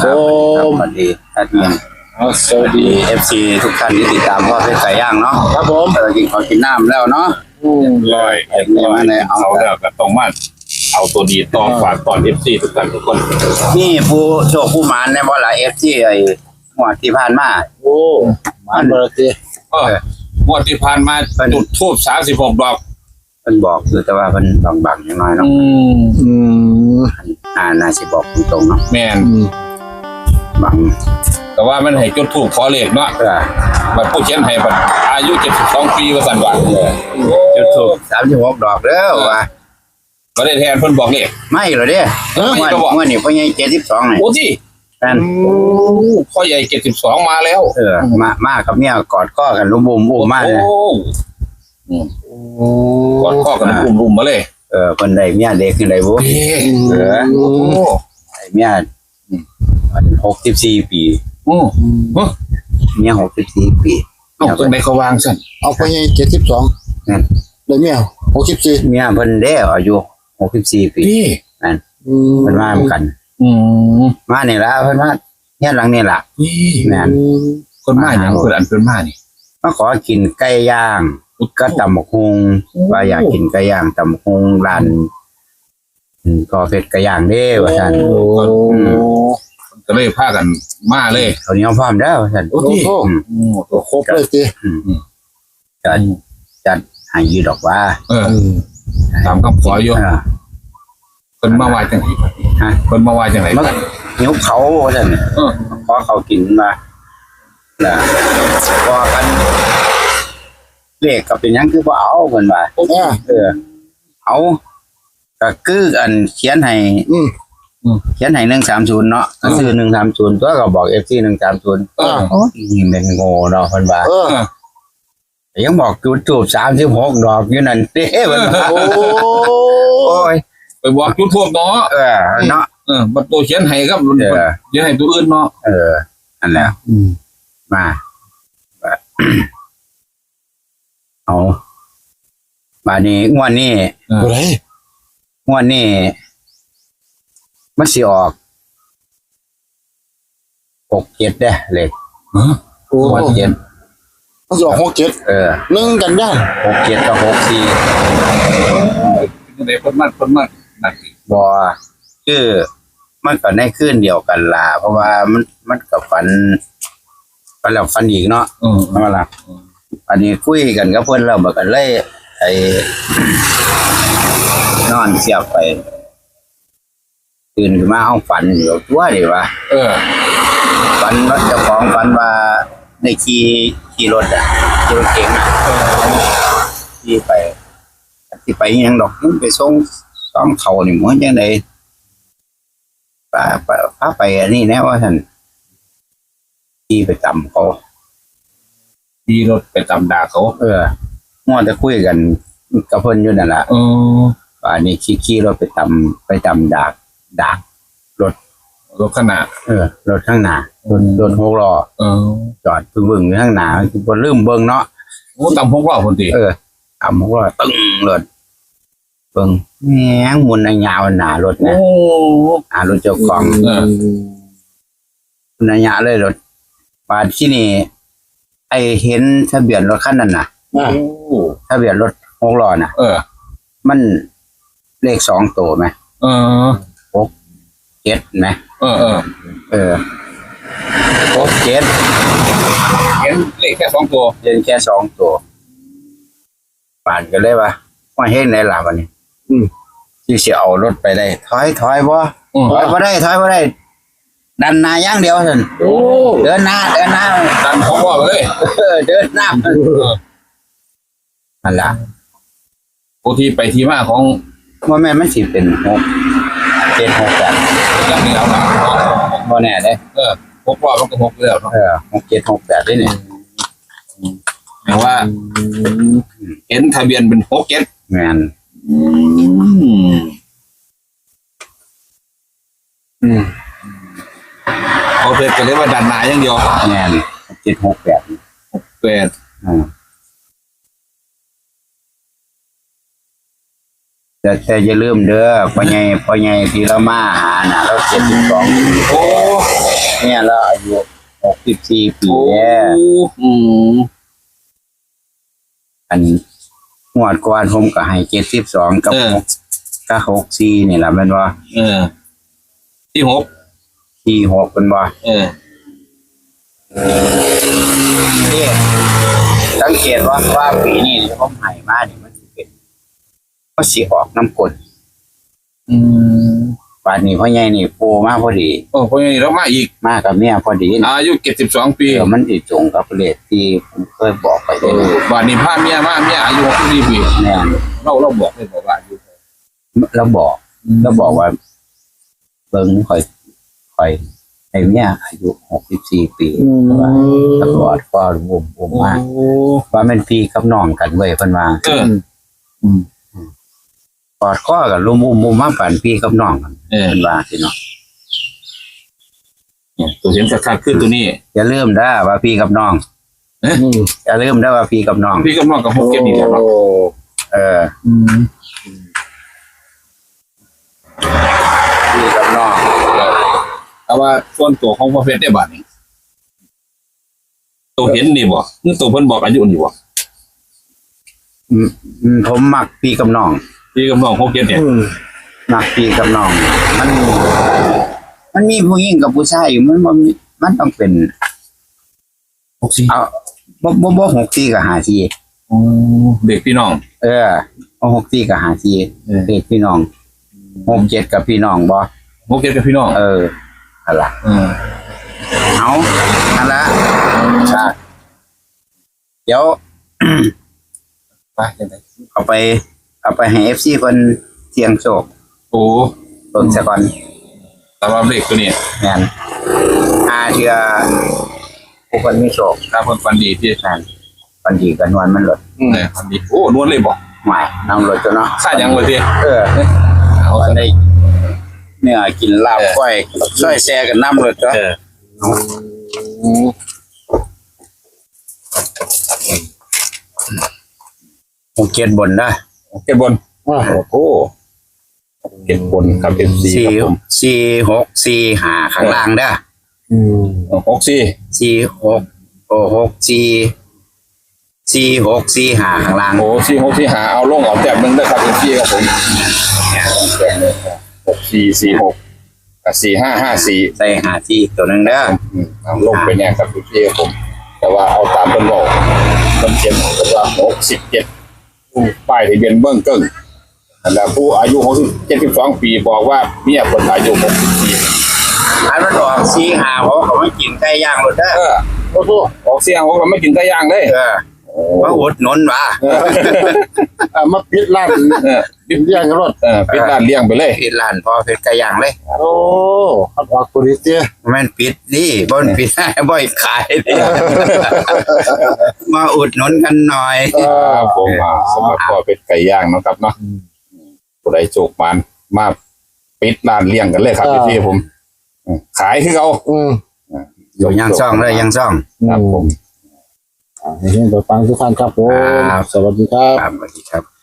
ครับผครับมสวัสดีท่านยังเอาสวัสดี เอฟซีทุกท่านที่ติดตามพ่อเพชรไก่ย่างเนาะครับผมเออกินข้าวกินน้ำแล้วเนาะอืมลอยไอ้นี่มาในเอาเอาแล้วก็ต้องมาเอาตัวดีต่อฝากตอนเอฟซีทุกท่านทุกคนนี่ผู้โชคผู้หมานในบ่หลายเอฟซีไอ้หัวดที่ผ่านมาโอ้มันเบอร์ตีก็งวดที่ผ่านมาจุดทูบสามสิบหกดอกเพิ่นบอกอยู่แต่ว่าเพิ่นบางๆอย่างน้อยเนาะมอืมอ่าน่าสิบอกตรงๆเนาะแม่นอืม บางแต่ว่ามันให้จุดทูบขอเลขเนาะเออบัดผู้เขียนให้บัดอายุเจ็ดสิบสองปีว่าสันว่าจุดทูบ36ดอกเด้อว่าก็ได้แทนเพิ่นบอกเลข ไม่เหรอเด้เออเมื่อก็บอกเมื่อนี่พ่อใหญ่72นี่โอ้ที่แฟนพ่อใหญ่เจ็ดสิบสองมาแล้ว เออมามากับเมียกอดข้อกันลุมบุมอุ้มมาเลยโอ้กอดข้อกันรุมๆมาเลยเออเพิ่นได้เมียเด็กขึ้นได้บ่เอ๊ะเออ โอ้ได้เมีย อัน64ปี โอ้เฮ้ยเมีย64ปีเอาจังไดเขาวางสั่นเอาไปให้เจ็ดสิบสองนั่นได้เมียหกสิบสี่เมียเพิ่นเด้อายุ64ปีพี่นั่นอืมเพิ่นมาเหมือนกัน อืมมานี่ล่ะเพิ่นมาเนี่ยหลังนี่ล่ะพี่แม่นอืมคนมาอย่างคนอันคนมานี่มาขอกินไก่ย่างก็ตำบักฮุงว่าอยากกินไก่ย่างตำบักฮุงร้านอืมก็เผ็ดไก่ย่างเด้ว่าซั่นโอ้อืม ก็เลยพากันมาเลยเขาวเหนียวพร้อมแล้วว่าซั่นโอ้ที่โอ้อืมโอ้ตัวครบเลยตีจัดจัดให้อยืดดอกว่า เอออืมตามคำขออยู่เออคนมาว่าจังไหนฮะคนมาว่าจังไหนมันหิวเขาว่าซั่นเออขอเขากินมาน่ะพอกันเลขก็เป็นหยังคือบ่เอาเพิ่นว่าอ่าเออ เอาก็คืออันเขียนให้อืม เขียนให้หนึ่งสามศูนย์เนาะก็ซื้อหนึ่งสามศูนย์ตัวก็บอกเอฟซีหนึ่งสามศูนย์เออโอ้ยนี่เป็นโง่เนาะเพิ่นว่าเออเออ ยังบอกจุดจูบสามสิบหกดอกอยู่นั่นเด้เพิ่นว่าโอ้โอ้ยไปบอกจุดทั่วเนาะเออเนาะเออบัตรตัวเขียนให้ครับเออเขียนให้ตัวอื่นเนาะเออนั่นแหละ อืมมาว่าเอาบาดนี้งวดนี้อะไรงวดนี้ มันสิออกหกเจ็ดเด้อเลยเออโอ้งวดเจ็ดมันจะออกหกเจ็ดเออหนึ่งกันย่างหกเจ็ดกับหกสี่จังไหนคนมาคนมาหนักบอคือมันก็ในคืนเดียวกันล่ะเพราะว่ามันมันกับฝันฝันแล้วฝันอีกเนาะเออใช่ไหมล่ะอันนี้คุยกันกับเพื่อนเราบอกกันเลยไอ้นอนเสียบไป ตื่นขึ้นมาห้องฝันอยู่ตัวดีวะเออฝันรถเจ้าของฝันว่าได้ขี่ขี่รถอะขี่รถเก๋งอะขี่ไปที่ไปอิหยังดอกมันไปส่งซ้อมเขานี่มันยังไงป้าป้าพาไปอันนี้แน่ว่าท่านขี่ไปจำเขาขี่รถไปตามด่าเขา เออมัวจะคุยกันกับเพิ่นอยู่นั่นแหละเอออันนี้ขี่ขี่รถไปจำไปจำดาก ดากรถขนาดเออรถข้างหน้าโดนโดนหกล้อเออจอดเพิ่งเบิ่งอยู่ข้างหน้าคือบ่ลืมเบิ่งเนาะโอ้ตามพวกเราคนตีเออทำหกล้อตึ้งรถเบิ่งแหงหมุนอันยาวหน้ารถโอ้นะหน้ารถเจ้าของเออหมุนอันยาวเลยรถบาดที่นี่ไอเห็นทะเบียนรถคันนั้นน่ะอ่าโอ้ทะเบียนรถหกล้อน่ะเออ มันเลขสองตัวไหมเออ เจ็ดไหมเออเออเออหกเจ็ดเห็นเลขแค่สองตัวเล่นแค่สองตัวป่านกันเลยว่าว่าเห็นในหลับวันนี้อืมที่เสียเอารถไปได้ ถอยถอยบ่อืมถอยบ่ได้ถอยบ่ได้ ดันหนาอย่างเดียวสิโอ้เดินหน้าเดินหน้าดันของว่าเลยเออเดินหน้านั่นล่ะโอทีไปทีมาของว่าแม่นมันสิเป็นหกเจ็ดหกแปด จังนี่เอาละบ่แน่เด้เออหกรอบมันก็หกแล้วเนาะเออหกเจ็ดหกแปดได้เนี่ยแต่ว่าเห็นทะเบียนเป็นหกเจ็ดแม่นอืมเขาเคยกันเรียกว่าดันหนาอย่างเดียวแม่นหกเจ็ดหกแปดแปดอืม แต่แต่อย่าลืมเด้อพ่อใหญ่พ่อใหญ่ที่เรามาหาน่ะเราเจ็ดสิบสองโอ้เนี่ยเราอายุหกสิบสี่ปีโอ้แล้วอืมอันงวดก่อนผมก็ให้เจ็ดสิบสองกับเออ หกก็หกสี่นี่แหละแมันว่าเออ ที่หกสี่หกเป็นว่าเออนี่สังเกตว่าว่าปีนี้ที่ผมให้มานี่มันสิเป็น ก็สีออกน้ำกลดอืมป่านนี้พ่อใหญ่นี่โปมาพอดี โอ้พอยังเรามาอีก มากับเมียพอดีนะอายุเจ็ดสิบสองปีเดี๋ยวมันติดจงกับเลขที่ผมเคยบอกไปเอเลยอบ้านนี้พาเมียมาเมียอายุหกสิบสี่ปีแน่นเราเราบอกเลยบอกว่าอายุแล้วบอกแล้วบอกว่า เบิ้งคอยคอยไอ้เนี่ยอายุหกสิบสี่ปีอืมตำรวจก็บุมบุมมากว่ามันพี่กับน้องกันเว้ยเพิ่นว่า เอออืม กอดข้อกับลุมอุ้มมุมมาปั่นพี่กับน้องกันเออเพิ่นว่าสิเนาะเนี่ยตัวเห็นชัดๆขึ้นตัวนี้ อย่าลืมได้อว่าพี่กับน้องอืมอย่าลืมได้อว่าพี่กับน้อง พี่กำลังกับหกเจ็ดนี่แหละเนาะเออ อืมพี่กับน้องแต่ว่าส่วนตัวของพ่อเพชรได้บาทนี้ตัวเห็นนี่บ่นี่ตัวเพิ่นบอกอายุนี่บ่อืมอืมผมมักพี่กับน้อง พี่กำลังหกเจ็ดเนี่ย อืมมักพี่กับน้อง มัน มันมีผู้หญิงกับผู้ชายอยู่มันมันมันต้องเป็น หกสี่เอาบ่บ่บ่หกสี่กับหาสี่เด็กพี่น้อง เออบ่หกสี่กับหาสี่เออ เด็กพี่น้องหกเจ็ดกับพี่น้องบ่หกเจ็ดกับพี่น้องเอออะไร เออเอาอันละชาเดี๋ยว ไปจังไดเอาไป เอาไปให้เอฟซีคนเสียงโชคโอ้เบิ่งซะก่อนแต่ว่าเด็กตัวนี้แม่นอาเทื่อผู้คนมีโชคถ้าเพิ่นฟันดีที่นั่นปันดีกันนวลมันหลดเนี่ยฟันดีโอ้นวลเลยบ่หมายน้ำหลดตัวเนาะค่ายังเลยที่เออเอาเอาซะได้เนื้อกินลาบก้อยซอยแซ่กันน้ำหลดตัวเออผมเกียนบนได้ เก็บบนอ่าโอ้เก็บบนครับเป็นสีสี่ครับผมสี่หกสี่หาข้างล่างได้ออืมหกสี่สี่หกโอ้หกสี่สี่หกสี่หาข้างล่างโอ้สี่หกสี่หาเอาลงเอาแต้มหนึงได้ครับเป็นสี่ครับผมหกสี่สี่หกกับสี่ห้าห้าสี่ใส่หาสี่ตัวหนึ่งเด้ออืมเอาลงไปเนี่ยครับพี่ครับผมแต่ว่าเอาตามเป็นบอกเป็นเขียนเป็นว่าหกสิบเจ็ด ป้ายทะเบียนเบื้องเกิ้งแล้วผู้อายุหกสิบเจ็ดสิบสองปีบอกว่าเมียคนอายุหกสิบสี่อันมันออกสี่หาเพราะเขาไม่กินไก่ย่างหรอกเด้อเออโอ้โหออกเสียงหกเราไม่กินไก่ย่างเลย เออ ว่าอุดหนุนว่ะอ่ามาปิดร้านเออปิดเลี้ยงกันรถเออปิดร้านเลี้ยงไปเลย ปิดร้านพอเพชรไก่ย่างเลยโอ้ขัดออกกุริเตี้ยแม่นปิดนี่บ่นปิดบ่อยขายเลยมาอุดหนุนกันหน่อยครับผมอ่าสำหรับพ่อเป็นไก่ย่างเนาะครับเนาะผู้ใดโจกมันมาปิดร้านเลี้ยงกันเลยครับพี่พี่ผมอืมขายคือเขาอืม อยู่ยังซ่องเลยยังซ่อง ครับผมอ่า ให้เห็นไปฟังทุกท่านครับผมครับสวัสดีครับ ครับสวัสดีครับ